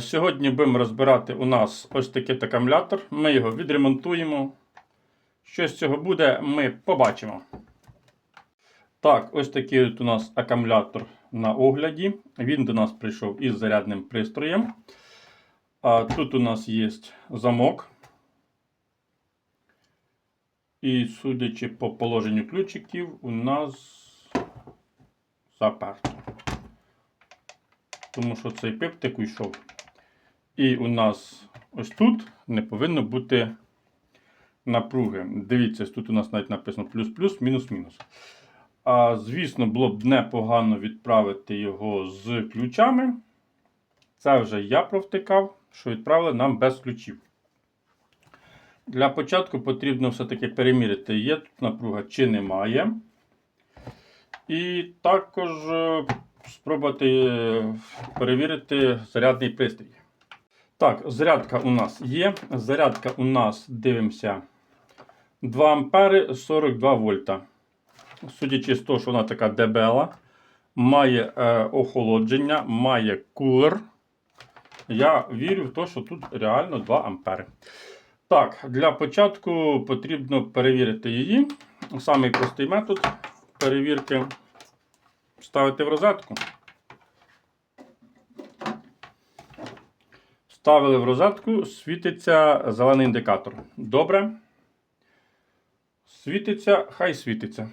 Сьогодні будемо розбирати у нас ось такий акумулятор. Ми його відремонтуємо. Що з цього буде, ми побачимо. Так, ось такий от у нас акумулятор на огляді. Він до нас прийшов із зарядним пристроєм. А тут у нас є замок. І судячи по положенню ключиків, у нас заперто. Тому що цей пиптик уйшов. І у нас ось тут не повинно бути напруги. Дивіться, тут у нас навіть написано плюс-плюс, мінус-мінус. А звісно, було б непогано відправити його з ключами. Це вже я провтикав, що відправили нам без ключів. Для початку потрібно все-таки переміряти, є тут напруга чи немає. І також е, спробувати е, перевірити зарядний пристрій. Так, зарядка у нас є. Зарядка у нас, дивимося, 2 ампери 42 вольта. Судячи з того, що вона така дебела, має е, охолодження, має кулер. Я вірю в те, що тут реально 2 ампери. Так, для початку потрібно перевірити її. Самий простий метод перевірки ставити в розетку. Ставили в розетку, світиться зелений індикатор. Добре. Світиться, хай світиться.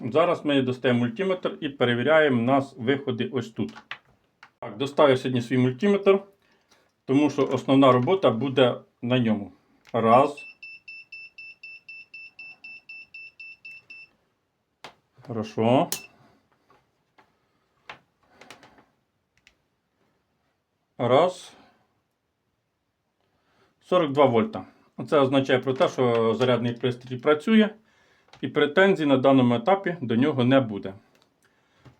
Зараз ми достаємо мультиметр і перевіряємо нас виходи ось тут. Так, Доставив сьогодні свій мультиметр, тому що основна робота буде на ньому. Раз. Хорошо. Раз. 42 вольта. Це означає про те, що зарядний пристрій працює і претензій на даному етапі до нього не буде.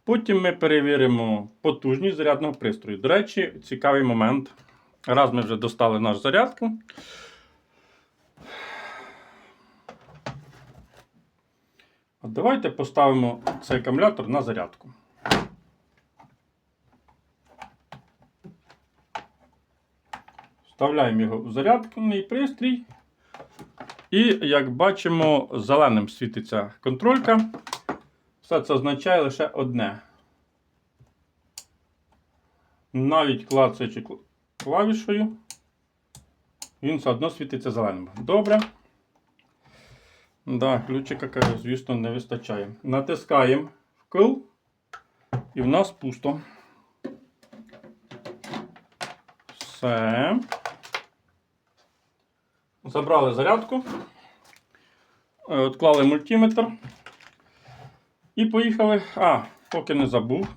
Потім ми перевіримо потужність зарядного пристрою. До речі, цікавий момент. Раз ми вже достали нашу зарядку. Давайте поставимо цей акумулятор на зарядку. Вставляємо його в зарядний пристрій. І, як бачимо, зеленим світиться контролька. Все це означає лише одне. Навіть клацаючи клавішою, він все одно світиться зеленим. Добре. Да, ключика, звісно, не вистачає. Натискаємо вкл, і в нас пусто. Все. Забрали зарядку, е, відклали мультиметр. І поїхали. А, поки не забув.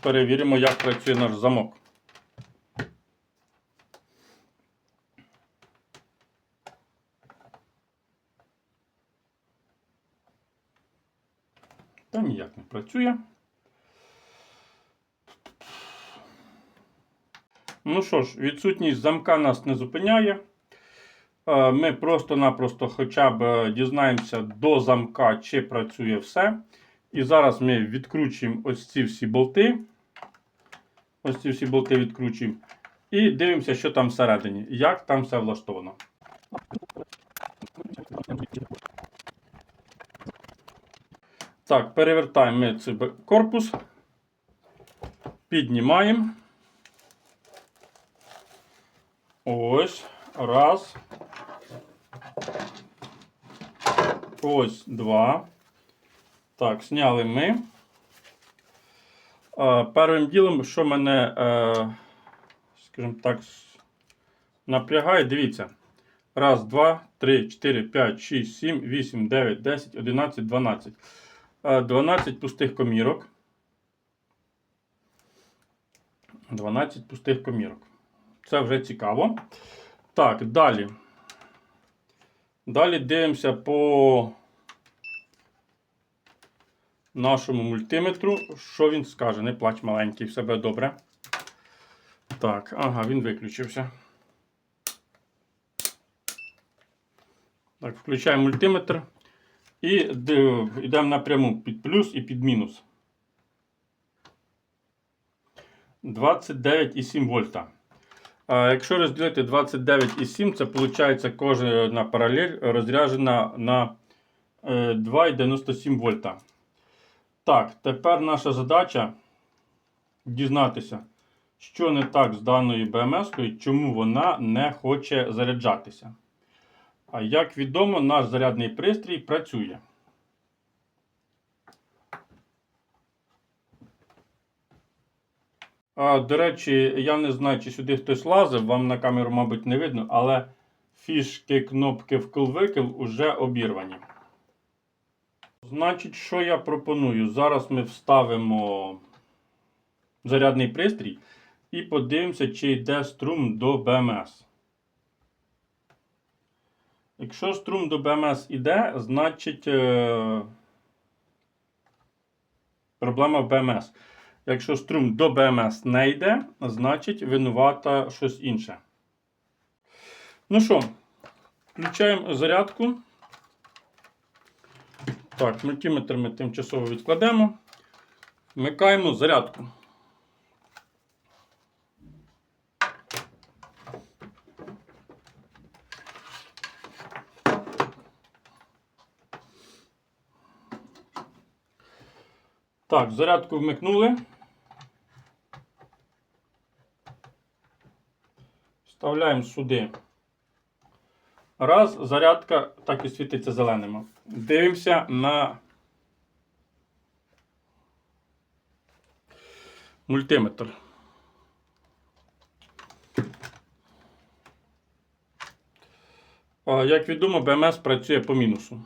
Перевіримо, як працює наш замок. Та ніяк не працює. Ну що ж, відсутність замка нас не зупиняє. Е, Ми просто-напросто хоча б е, дізнаємося до замка, чи працює все. І зараз ми відкручуємо ось ці всі болти. Ось ці всі болти відкручуємо. І дивимося, що там всередині, як там все влаштовано. Так, перевертаємо ми цей корпус. Піднімаємо. Ось. Раз. Ось два. Так, зняли ми. Е, Першим ділом, що мене, е, скажімо так, напрягає, дивіться. Раз, два, три, чотири, п'ять, шість, сім, вісім, дев'ять, десять, одинадцять, дванадцять. Е, 12 пустих комірок. 12 пустих комірок. Це вже цікаво. Так, далі. Далі дивимося по нашому мультиметру. Що він скаже? Не плач маленький, все буде добре. Так, ага, він виключився. Так, включаємо мультиметр. І йдемо напряму під плюс і під мінус. 29,7 вольта. Якщо розділити 29,7, це виходить кожна паралель розряджена на е, 2,97 вольта. Так, тепер наша задача дізнатися, що не так з даною БМС-кою, чому вона не хоче заряджатися. А як відомо, наш зарядний пристрій працює. А, до речі, я не знаю, чи сюди хтось лазив, вам на камеру, мабуть, не видно, але фішки кнопки вкл-викл уже обірвані. Значить, що я пропоную? Зараз ми вставимо зарядний пристрій і подивимося, чи йде струм до БМС. Якщо струм до БМС йде, значить е, проблема в БМС. Якщо струм до БМС не йде, значить винувата щось інше. Ну що, включаємо зарядку. Так, мультиметр ми тимчасово відкладемо. Вмикаємо зарядку. Так, зарядку вмикнули. Вставляємо сюди. Раз, зарядка так і світиться зеленим. Дивимося на мультиметр. Як відомо, БМС працює по мінусу.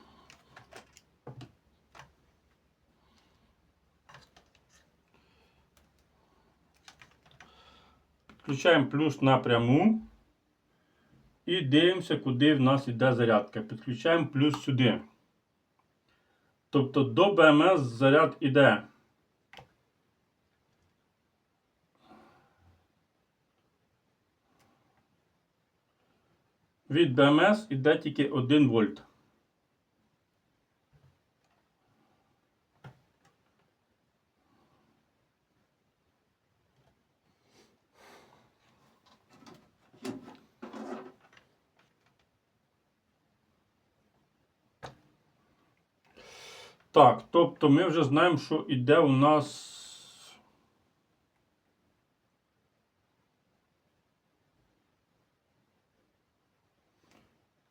Включаємо плюс напряму. І дивимося, куди в нас йде зарядка. Підключаємо плюс сюди. Тобто до БМС заряд іде. Від БМС іде тільки 1 вольт. Так, тобто ми вже знаємо, що йде у нас.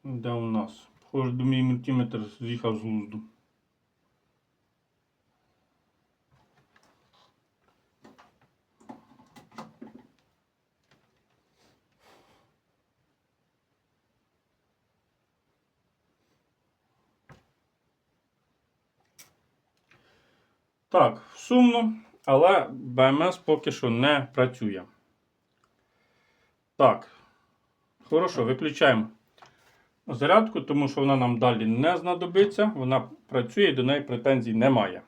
Де у нас? До мій мультиметр з'їхав з глузду. Так, сумно, але БМС поки що не працює. Так, хорошо, виключаємо зарядку, тому що вона нам далі не знадобиться. Вона працює і до неї претензій немає.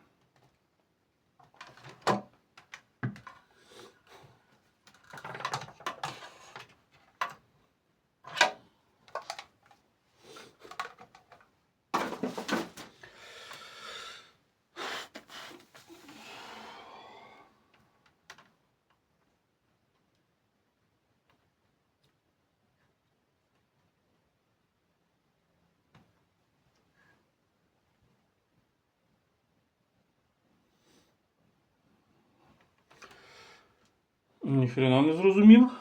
Ніхрена не зрозумів.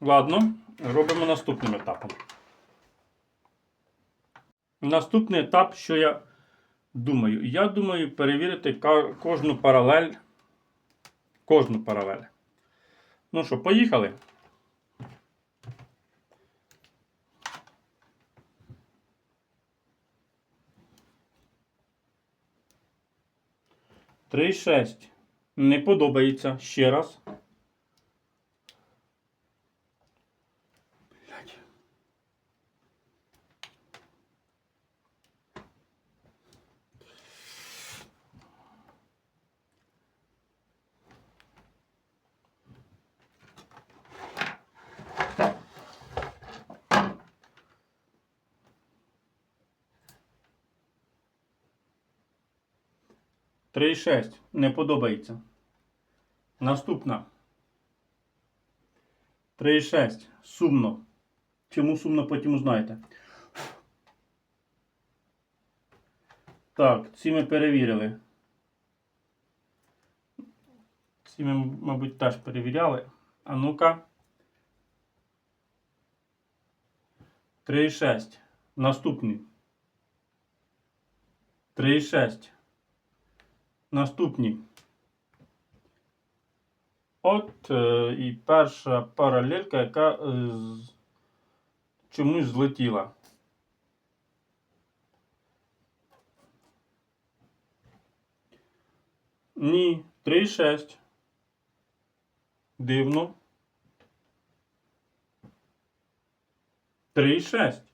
Ладно, робимо наступним етапом. Наступний етап, що я думаю? Я думаю перевірити кожну паралель. Кожну паралель. Ну що, поїхали? Три шесть. Не подобається. Ще раз. 3,6. Не подобається. Наступна. 3,6. Сумно. Чому сумно, потім узнаєте. Так, ці ми перевірили. Ці ми, мабуть, теж перевіряли. А ну-ка. 3,6. Наступний. 3,6. Наступні. От е, і перша паралелька, яка е, з- чомусь злетіла. Ні, 3,6. Дивно. 3,6.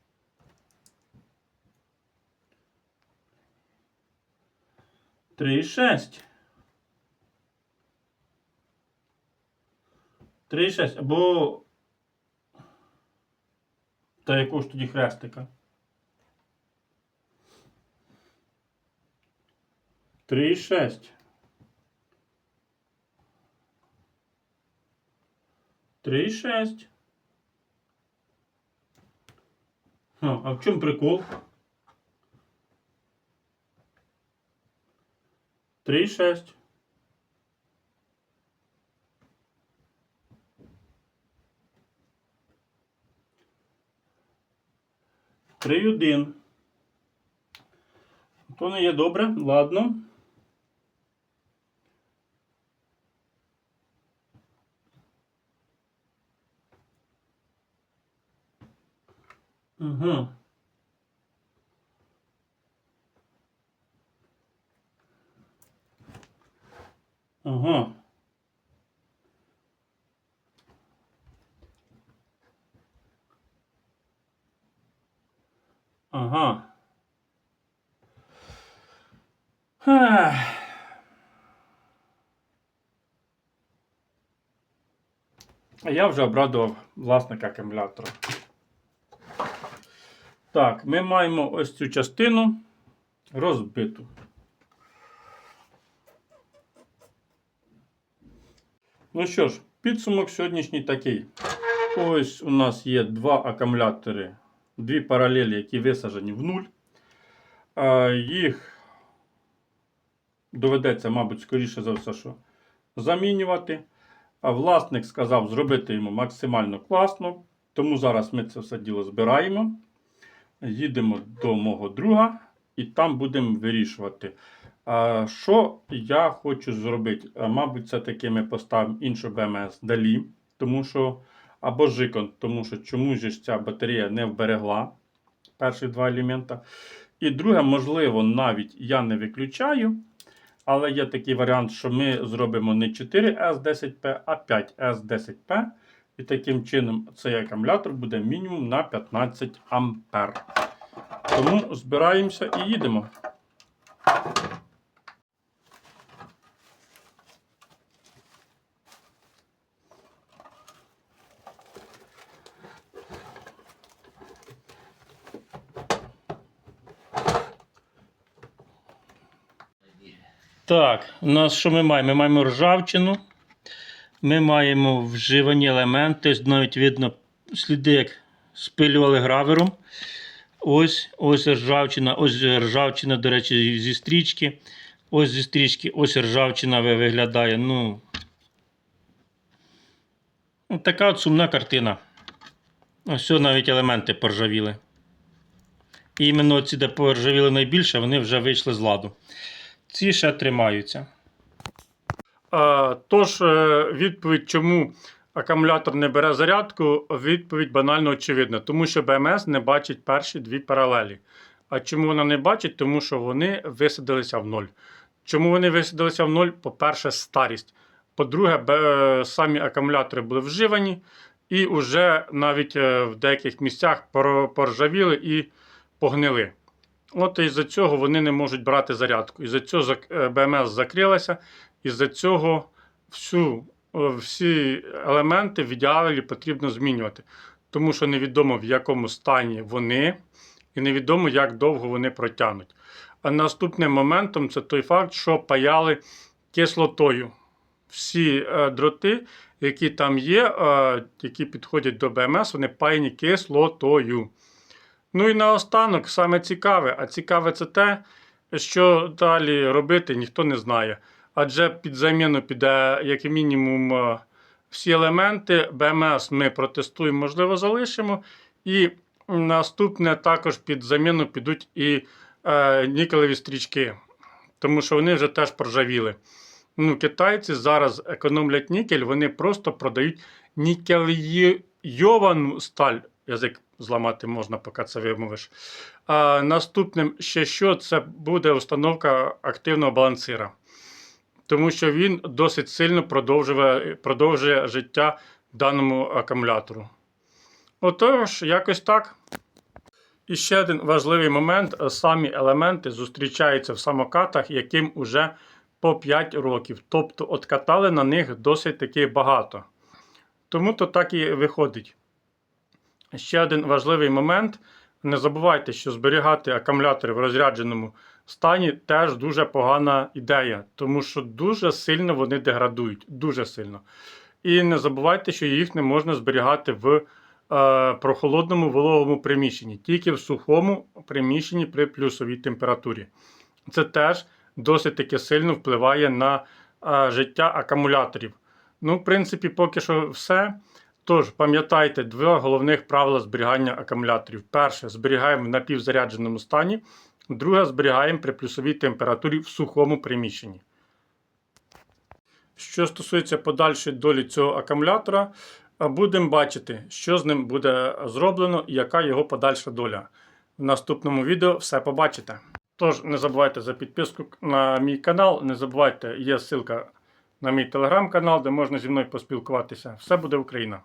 Три шесть. Три шесть. Або. Та якого ж тоді хрестика? Три шесть. Три шесть. Ха, А в чому прикол? 3,6. Три один. То не є добре, ладно. Угу. Ага. Ага. Ех. А я вже обрадував власника акумулятора. Так, ми маємо ось цю частину розбиту. Ну що ж, підсумок сьогоднішній такий. Ось у нас є два акумулятори, дві паралелі, які висаджені в нуль. Їх доведеться, мабуть, скоріше за все, що замінювати. А власник сказав зробити йому максимально класно. Тому зараз ми це все діло збираємо. Їдемо до мого друга і там будемо вирішувати. А, Що я хочу зробити? А, Мабуть, все-таки ми поставимо іншу БМС далі, тому що, або Жикон, тому що чомусь ж ця батарея не вберегла перші два елемента. І друге, можливо, навіть я не виключаю. Але є такий варіант, що ми зробимо не 4S10P, а 5S10P. І таким чином цей акумулятор буде мінімум на 15 ампер. Тому збираємося і їдемо. Так, у нас що ми маємо? Ми маємо ржавчину. Ми маємо вживані елементи. Ось навіть видно сліди, як спилювали гравером. Ось ось ржавчина, ось ржавчина, до речі, зі стрічки. Ось зі стрічки, ось ржавчина виглядає. Ну, ну, така от сумна картина. Ось навіть елементи поржавіли. І іменно ці, де поржавіли найбільше, вони вже вийшли з ладу. Ці ще тримаються. Тож, е, відповідь, чому акумулятор не бере зарядку, відповідь банально очевидна. Тому що БМС не бачить перші дві паралелі. А чому вона не бачить? Тому що вони висадилися в ноль. Чому вони висадилися в ноль? По-перше, старість. По-друге, самі акумулятори були вживані і вже навіть е, в деяких місцях поржавіли і погнили. От із-за цього вони не можуть брати зарядку. Із-за цього е, БМС закрилася, із-за цього всю, е, всі елементи в ідеалі потрібно змінювати. Тому що невідомо в якому стані вони, і невідомо, як довго вони протягнуть. А наступним моментом це той факт, що паяли кислотою. Всі е, дроти, які там є, які підходять до БМС, вони паяні кислотою. Ну і наостанок, саме цікаве, а цікаве це те, що далі робити, ніхто не знає. Адже під заміну піде, як мінімум, е, всі елементи. БМС ми протестуємо, можливо, залишимо. І наступне також під заміну підуть і е, нікелеві стрічки, тому що вони вже теж проржавіли. Ну, китайці зараз економлять нікель, вони просто продають нікельйовану сталь. Язик зламати можна, поки це вимовиш. А наступним ще що це буде установка активного балансира. Тому що він досить сильно продовжує, продовжує життя даному акумулятору. Отож, якось так. І ще один важливий момент: самі елементи зустрічаються в самокатах, яким уже по 5 років. Тобто откатали на них досить таки багато. Тому то так і виходить. Ще один важливий момент. Не забувайте, що зберігати акумулятори в розрядженому стані теж дуже погана ідея, тому що дуже сильно вони деградують. Дуже сильно. І не забувайте, що їх не можна зберігати в е, прохолодному вологому приміщенні, тільки в сухому приміщенні при плюсовій температурі. Це теж досить таки сильно впливає на е, життя акумуляторів. Ну, в принципі, поки що все. Тож, пам'ятайте два головних правила зберігання акумуляторів. Перше, зберігаємо в напівзарядженому стані. Друге, зберігаємо при плюсовій температурі в сухому приміщенні. Що стосується подальшої долі цього акумулятора, будемо бачити, що з ним буде зроблено і яка його подальша доля. В наступному відео все побачите. Тож, не забувайте за підписку на мій канал, не забувайте, є ссылка на мій телеграм-канал, де можна зі мною поспілкуватися. Все буде Україна!